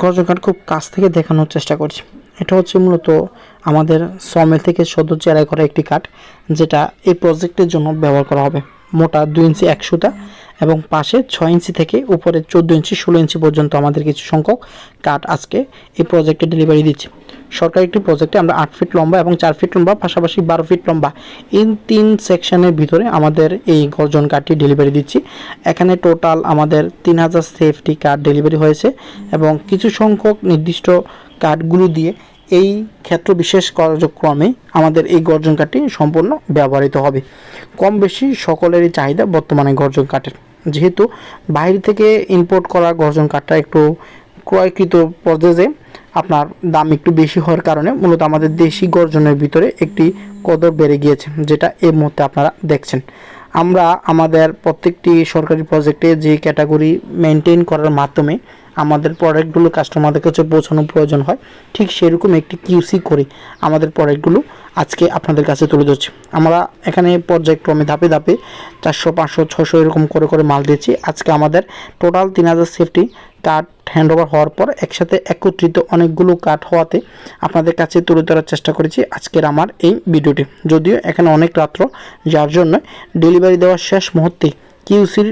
গর্জন কাঠ খুব কাছ থেকে দেখানোর চেষ্টা করছি। এটা হচ্ছে মূলত আমাদের সমেল থেকে সদ্য চেরাই করা একটি কাঠ, যেটা এই প্রজেক্টের জন্য ব্যবহার করা হবে। মোটা দুই ইঞ্চি একশোটা। এবং পাশে ছয় ইঞ্চি থেকে উপরে চোদ্দ ইঞ্চি, ষোলো ইঞ্চি পর্যন্ত আমাদের কিছু সংখ্যক কাঠ আজকে এই প্রজেক্টে ডেলিভারি দিচ্ছে। সরকারি একটি প্রজেক্টে আমরা আট ফিট লম্বা এবং চার ফিট লম্বা, পাশাপাশি বারো ফিট লম্বা এই তিন সেকশনের ভিতরে আমাদের এই গর্জন কার্ডটি ডেলিভারি দিচ্ছি। এখানে টোটাল আমাদের তিন হাজার সেফটি কার্ড ডেলিভারি হয়েছে এবং কিছু সংখ্যক নির্দিষ্ট কার্ডগুলো দিয়ে এই ক্ষেত্র বিশেষ কার্যক্রমে আমাদের এই গর্জন কাঠটি সম্পূর্ণ ব্যবহৃত হবে। কম বেশি সকলেরই চাহিদা বর্তমানে গর্জন কাঠের। যেহেতু বাইরে থেকে ইম্পোর্ট করা গর্জন কাঠটা একটু ক্রয়কৃত পর্যায়ে আপনার দাম একটু বেশি হওয়ার কারণে মূলত আমাদের দেশি গর্জনের ভিতরে একটি কদর বেড়ে গিয়েছে, যেটা এই মুহূর্তে আপনারা দেখছেন। আমরা আমাদের প্রত্যেকটি সরকারি প্রজেক্টে যে ক্যাটাগরি মেনটেন করার মাধ্যমে আমাদের প্রোডাক্টগুলো কাস্টমারদের কাছে পৌঁছানো প্রয়োজন হয়, ঠিক সেরকম একটি কিউসি করে আমাদের প্রোডাক্টগুলো আজকে আপনাদের কাছে তুলে ধরছি। আমরা এখানে পর্যায়ক্রমে ধাপে ধাপে চারশো, পাঁচশো ছশো এরকম করে করে মাল দিয়েছি আজকে আমাদের টোটাল তিন হাজার সেফটি কার্ড হ্যান্ড ওভার হওয়ার পর একসাথে একত্রিত অনেকগুলো কাঠ হওয়াতে আপনাদের কাছে তুলে ধরার চেষ্টা করেছি আজকের আমার এই ভিডিওটি। যদিও এখানে অনেক রাত্র, যার জন্য ডেলিভারি দেওয়ার শেষ মুহূর্তে কিউসির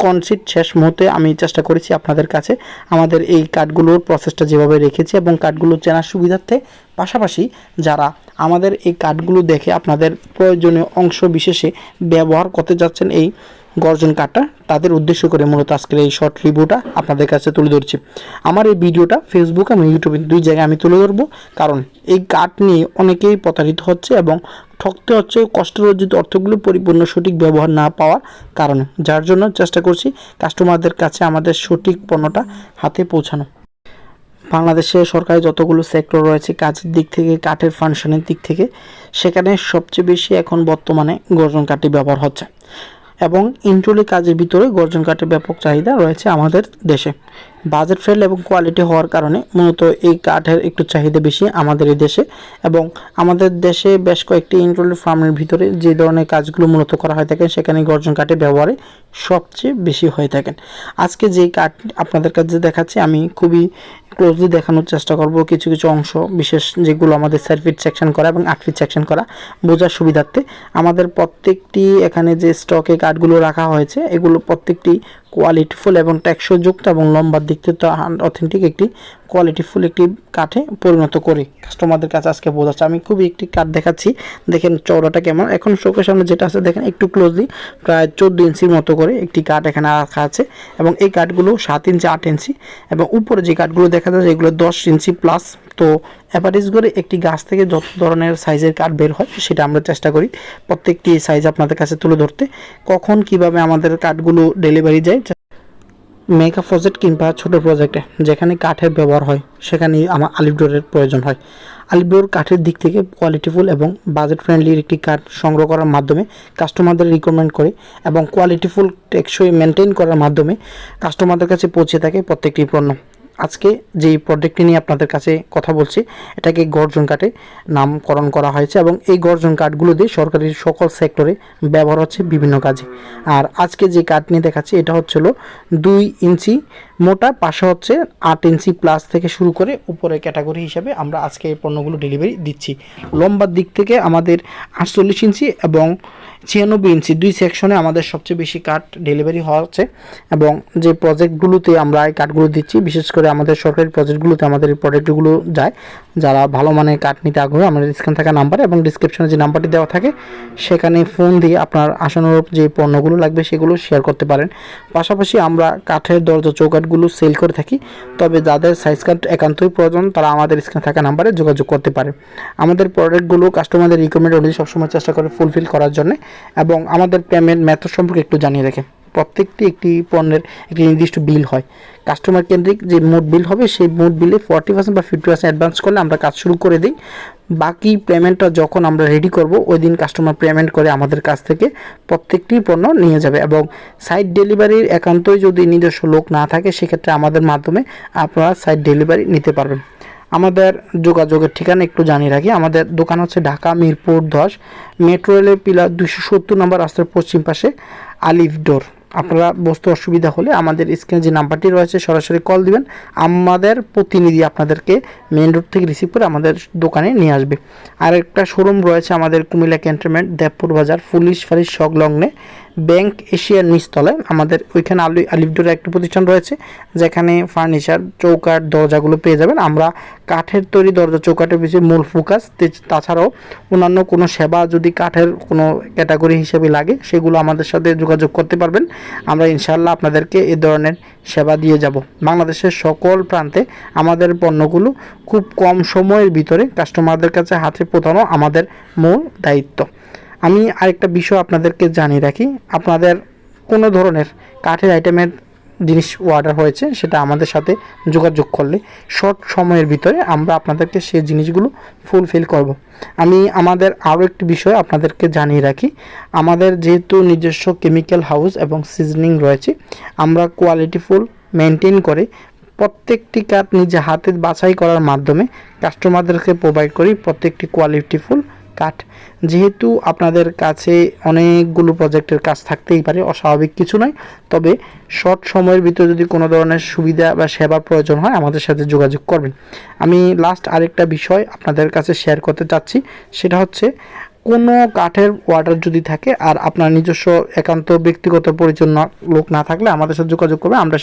কনসিট শেষ মুহূর্তে আমি চেষ্টা করেছি আপনাদের কাছে আমাদের এই কার্ডগুলোর প্রসেসটা যেভাবে রেখেছি এবং কার্ডগুলো চেনার সুবিধার্থে পাশাপাশি যারা আমাদের এই কার্ডগুলো দেখে আপনাদের প্রয়োজনীয় অংশ বিশেষে ব্যবহার করতে যাচ্ছেন এই গর্জন কার্ডটা তাদের উদ্দেশ্য করে মূলত আজকের এই শর্ট রিভিউটা আপনাদের কাছে তুলে ধরছি। আমার এই ভিডিওটা ফেসবুক এবং ইউটিউবে দুই জায়গায় আমি তুলে ধরবো। কারণ এই কার্ড নিয়ে অনেকেই প্রতারিত হচ্ছে এবং ঠকতে হচ্ছে কষ্টের অর্জিত অর্থগুলো পরিপূর্ণ সঠিক ব্যবহার না পাওয়ার কারণে। যার জন্য চেষ্টা করছি কাস্টমারদের কাছে আমাদের সঠিক পণ্যটা হাতে পৌঁছানো। বাংলাদেশে সরকারি যতগুলো সেক্টর রয়েছে, কাজের দিক থেকে, কাঠের ফাংশনের দিক থেকে, সেখানে সবচেয়ে বেশি এখন বর্তমানে গর্জন কাঠটি ব্যবহার হচ্ছে। এবং ইন্টুলি কাজের ভিতরে গর্জন কাঠের ব্যাপক চাহিদা রয়েছে আমাদের দেশে। বাজেট ফ্রেন্ড এবং কোয়ালিটি হওয়ার কারণে মূলত এই কাঠের একটু চাহিদা বেশি আমাদের এই দেশে এবং আমাদের দেশে বেশ কয়েকটি ইন্টুলি ফার্মের ভিতরে যে ধরনের কাজগুলো মূলত করা হয়ে থাকে সেখানে গর্জন কাঠের ব্যবহারে সবচেয়ে বেশি হয়ে থাকেন। আজকে যে কাঠ আপনাদের কাছে দেখাচ্ছি, আমি খুবই ক্লোজলি দেখানোর চেষ্টা করব। কিছু কিছু অংশ, বিশেষ যেগুলো আমাদের চার ফিট সেকশন করা এবং আট সেকশন করা বোঝার সুবিধার্থে। আমাদের প্রত্যেকটি এখানে যে স্টকে কাঠগুলো রাখা হয়েছে, এগুলো প্রত্যেকটি কোয়ালিটিফুল এবং টেকসইযুক্ত এবং লম্বার দিক থেকে অথেন্টিক একটি কোয়ালিটিফুল একটি কাঠে পরিণত করি। কাস্টমারদের কাছে আজকে বোঝাচ্ছে। আমি খুবই একটি কাঠ দেখাচ্ছি। দেখেন চওড়াটা কেমন। এখন চোখের সামনে যেটা আছে, দেখেন একটু ক্লোজলি প্রায় চোদ্দ ইঞ্চির মতো করে একটি কাঠ এখানে রাখা আছে এবং এই কাঠগুলো সাত ইঞ্চি আট ইঞ্চি এবং উপরে যে কাঠগুলো দেখা যায় এগুলো দশ ইঞ্চি প্লাস তো অ্যাভারেজ করে একটি গাছ থেকে যত ধরনের সাইজের কাঠ বের হয়, সেটা আমরা চেষ্টা করি প্রত্যেকটি সাইজ আপনাদের কাছে তুলে ধরতে। কখন কীভাবে আমাদের কাঠগুলো ডেলিভারি যায় মেগা প্রজেক্ট কিংবা ছোট প্রজেক্টে যেখানে কাঠের ব্যবহার হয় সেখানে আমার আলিপডোরের প্রয়োজন হয়। আলিপডোর কাঠের দিক থেকে কোয়ালিটিফুল এবং বাজেট ফ্রেন্ডলির একটি কাঠ সংগ্রহ করার মাধ্যমে কাস্টমারদের রিকমেন্ড করে এবং কোয়ালিটিফুল টেকসই মেনটেন করার মাধ্যমে কাস্টমারদের কাছে পৌঁছে থাকে প্রত্যেকটি পণ্য। আজকে যেই প্রজেক্টটি নিয়ে আপনাদের কাছে কথা বলছি, এটাকে গর্জন কাঠে নামকরণ করা হয়েছে এবং এই গর্জন কাঠগুলো দিয়ে সরকারি সকল সেক্টরে ব্যবহার হচ্ছে বিভিন্ন কাজে। আর আজকে যে কাঠ নিয়ে দেখাচ্ছি, এটা হচ্ছিল দুই ইঞ্চি, মোটা পাশে হচ্ছে আট ইঞ্চি প্লাস থেকে শুরু করে উপরে ক্যাটাগরি হিসাবে আমরা আজকে এই পণ্যগুলো ডেলিভারি দিচ্ছি। লম্বার দিক থেকে আমাদের আটচল্লিশ ইঞ্চি এবং ছিয়ানব্বই ইঞ্চি দুই সেকশনে আমাদের সবচেয়ে বেশি কাঠ ডেলিভারি হওয়া হচ্ছে এবং যে প্রজেক্টগুলোতে আমরা এই কাঠগুলো দিচ্ছি, বিশেষ করে আমাদের সরকারি প্রজেক্টগুলোতে আমাদের এই প্রোডাক্টগুলো যায়। যারা ভালো মানের কাঠ নিতে আগ্রহী, আমাদের স্ক্রিন থাকা নাম্বার এবং ডিসক্রিপশনে যে নাম্বারটি দেওয়া থাকে, সেখানে ফোন দিয়ে আপনার আশানুরূপ যে পণ্যগুলো লাগবে সেগুলো শেয়ার করতে পারেন। পাশাপাশি আমরা কাঠের দরজা চৌকাঠগুলো সেল করে থাকি, তবে যাদের সাইজ কাঠ একান্তই প্রয়োজন, তারা আমাদের স্ক্রিনে থাকা নাম্বারে যোগাযোগ করতে পারে। আমাদের প্রোডাক্টগুলো কাস্টমারদের রিকমেন্ড অনুযায়ী সবসময় চেষ্টা করে ফুলফিল করার জন্য এবং আমাদের পেমেন্ট মেথড সম্পর্কে একটু জানিয়ে রাখে। প্রত্যেকটি একটি পণ্যের একটি নির্দিষ্ট বিল হয়। কাস্টমার কেন্দ্রিক যে মোট বিল হবে, সেই মোট বিলে ফর্টি পার্সেন্ট বা ফিফটি পার্সেন্ট অ্যাডভান্স করলে আমরা কাজ শুরু করে দিই। বাকি পেমেন্টটা যখন আমরা রেডি করব, ওই দিন কাস্টমার পেমেন্ট করে আমাদের কাছ থেকে প্রত্যেকটি পণ্য নিয়ে যাবে এবং সাইট ডেলিভারির একান্তই যদি নিজস্ব লোক না থাকে, সেক্ষেত্রে আমাদের মাধ্যমে আপনারা সাইট ডেলিভারি নিতে পারবেন। আমাদের যোগাযোগের ঠিকানা একটু জানিয়ে রাখি। আমাদের দোকান হচ্ছে ঢাকা মিরপুর দশ, মেট্রো রেলের পিলার দুশো সত্তর নম্বর রাস্তার পশ্চিম পাশে আলিফ ডোর। আপনারা বস্তু অসুবিধা হলে আমাদের স্ক্রিনে যে নাম্বারটি রয়েছে, সরাসরি কল দিবেন। আমাদের প্রতিনিধি আপনাদেরকে মেন রোড থেকে রিসিভ করে আমাদের দোকানে নিয়ে আসবে। আর একটা শোরুম রয়েছে আমাদের কুমিল্লা ক্যান্টনমেন্ট দেবপুর বাজার, পুলিশ ফাঁড়ির সংলগ্নে ব্যাংক এশিয়ার নিচতলায় আমাদের ওইখানে আলু আলিফডোরের একটা প্রতিষ্ঠান রয়েছে, যেখানে ফার্নিচার, চৌকাঠ, দরজাগুলো পেয়ে যাবেন। আমরা কাঠের তৈরি দরজা, চৌকাঠের পিছিয়ে মূল ফোকাস তাছাড়াও অন্যান্য কোনো সেবা যদি কাঠের কোনো ক্যাটাগরি হিসেবে লাগে, সেগুলো আমাদের সাথে যোগাযোগ করতে পারবেন। আমরা ইনশাআল্লাহ আপনাদেরকে এ ধরনের সেবা দিয়ে যাব। বাংলাদেশের সকল প্রান্তে আমাদের পণ্যগুলো খুব কম সময়ের ভিতরে কাস্টমারদের কাছে হাতে পৌঁছানো আমাদের মূল দায়িত্ব। আমি আরেকটা বিষয় আপনাদেরকে জানিয়ে রাখি আপনাদের কোনো ধরনের কাঠের আইটেমের জিনিস অর্ডার হয়েছে, সেটা আমাদের সাথে যোগাযোগ করলে শর্ট সময়ের ভিতরে আমরা আপনাদেরকে সেই জিনিসগুলো ফুলফিল করব। আমি আমাদের আরও একটি বিষয় আপনাদেরকে জানিয়ে রাখি আমাদের যেহেতু নিজস্ব কেমিক্যাল হাউস এবং সিজনিং রয়েছে, আমরা কোয়ালিটিফুল মেনটেন করে প্রত্যেকটি কাঠ নিজে হাতে বাছাই করার মাধ্যমে কাস্টমারদেরকে প্রোভাইড করি, প্রত্যেকটি কোয়ালিটিফুল কাঠ। যেহেতু আপনাদের কাছে অনেকগুলো প্রজেক্টের কাজ থাকতেই পারে, অস্বাভাবিক কিছু নয়। তবে শর্ট সময়ের ভিতরে যদি কোনো ধরনের সুবিধা বা সেবার প্রয়োজন হয়, আমাদের সাথে যোগাযোগ করবেন। আমি লাস্ট আরেকটা বিষয় আপনাদের কাছে শেয়ার করতে চাচ্ছি, সেটা হচ্ছে কোনো কাঠের অর্ডার যদি থাকে আর আপনার নিজস্ব একান্ত ব্যক্তিগত পরিচন্ন লোক না থাকলে আমাদের সাথে যোগাযোগ করবে, আমরা